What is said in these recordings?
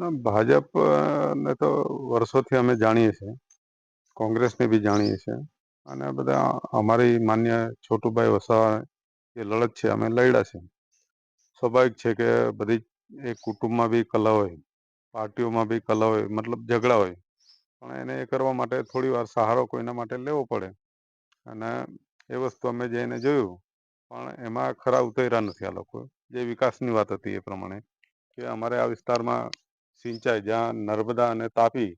ના ભાજપ ને તો વર્ષોથી અમે જાણીએ છીએ. કોંગ્રેસને બી જાણીએ છીએ. અને બધા અમારી માન્ય છોટુભાઈ વસાવા જે લડત છે, અમે લડ્યા છે સ્વાભાવિક છે કે બધી એ કુટુંબમાં બી કલા હોય, પાર્ટીઓમાં બી કલા હોય, મતલબ ઝઘડા હોય. પણ એને એ કરવા માટે થોડી વાર સહારો કોઈના માટે લેવો પડે. અને એ વસ્તુ અમે જઈને જોયું. પણ એમાં ખરા ઉતર્યા નથી આ લોકો. જે વિકાસની વાત હતી એ પ્રમાણે, કે અમારે આ વિસ્તારમાં સિંચાઈ જ્યાં નર્મદા અને તાપી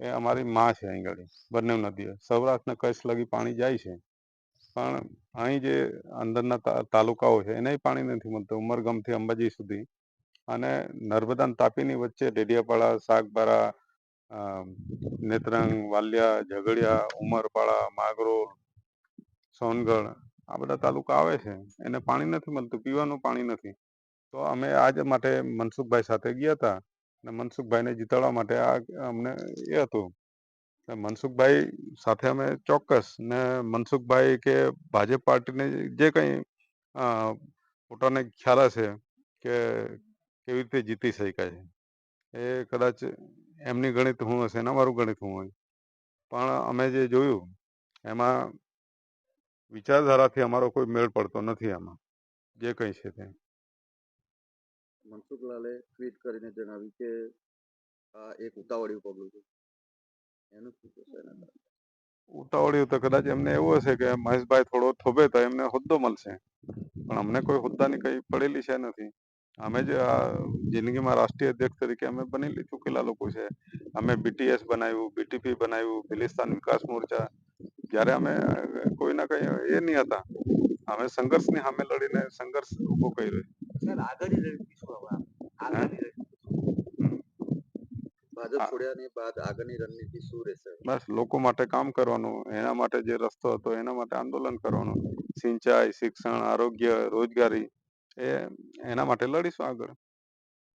એ અમારી માં છે અહીં આગળ. બંને નદીઓ. સૌરાષ્ટ્રના કચ્છ લગી પાણી જાય છે. પણ અહીં જે અંદરના તાલુકાઓ છે, એને પાણી નથી મળતું. ઉમરગામથી અંબાજી સુધી. અને નર્મદા તાપીની વચ્ચે ડેડિયાપાડા શાકબારા નેત્રંગ, વાલિયા, ઝઘડિયા, ઉમરપાડા, માગરોળ, સોનગઢ આ બધા તાલુકા આવે છે. એને પાણી નથી મળતું. પીવાનું પાણી નથી. તો અમે આજ માટે મનસુખભાઈ સાથે ગયા હતા અને મનસુખભાઈને જીતાડવા માટે આ અમને એ હતું. મનસુખભાઈ સાથે અમે ચોક્કસ ને મનસુખભાઈ કે ભાજપ પાર્ટીને જે કંઈ પોતાને ખ્યાલ હશે કે કેવી રીતે જીતી શકાય એ કદાચ એમની ગણિત હું હશે ને અમારું ગણિત હું હોય. પણ અમે જે જોયું એમાં વિચારધારાથી અમારો કોઈ મેળ પડતો નથી આમાં. જે કંઈ છે તે. મનસુખલાલે ટ્વીટ કરીને જણાવ્યું કે આ એક ઉતાવળિયું પગલું છે. એનું શું કહેશો એના તો કદાચ એમને એવું હશે કે મહેશભાઈ થોડો થોભે તો એમને હોદ્દો મળશે. પણ અમને કોઈ હોદ્દાની કઈ પડેલી છે નથી. અમે જ આ જિંદગીમાં રાષ્ટ્રીય અધ્યક્ષ તરીકે અમે બની ચૂકેલા લોકો છે. અમે બીટીએસ બનાવ્યું બીટીપી બનાવ્યું, બિલિસ્તાન વિકાસ મોરચા. જ્યારે અમે કોઈના કઈ એ નહીં હતા. અમે સંઘર્ષની સામે લડીને સંઘર્ષ ઊભો કર્યો. સર આગળની રણનીતિ શું હવે? આગળની ભાજપ છોડ્યાની બાદ આગળની રણનીતિ શું રહેશે? બસ લોકો માટે કામ કરવાનું એના માટે જે રસ્તો હતો એના માટે આંદોલન કરવાનું. સિંચાઈ શિક્ષણ આરોગ્ય રોજગારી એ એના માટે લડીશું આગળ.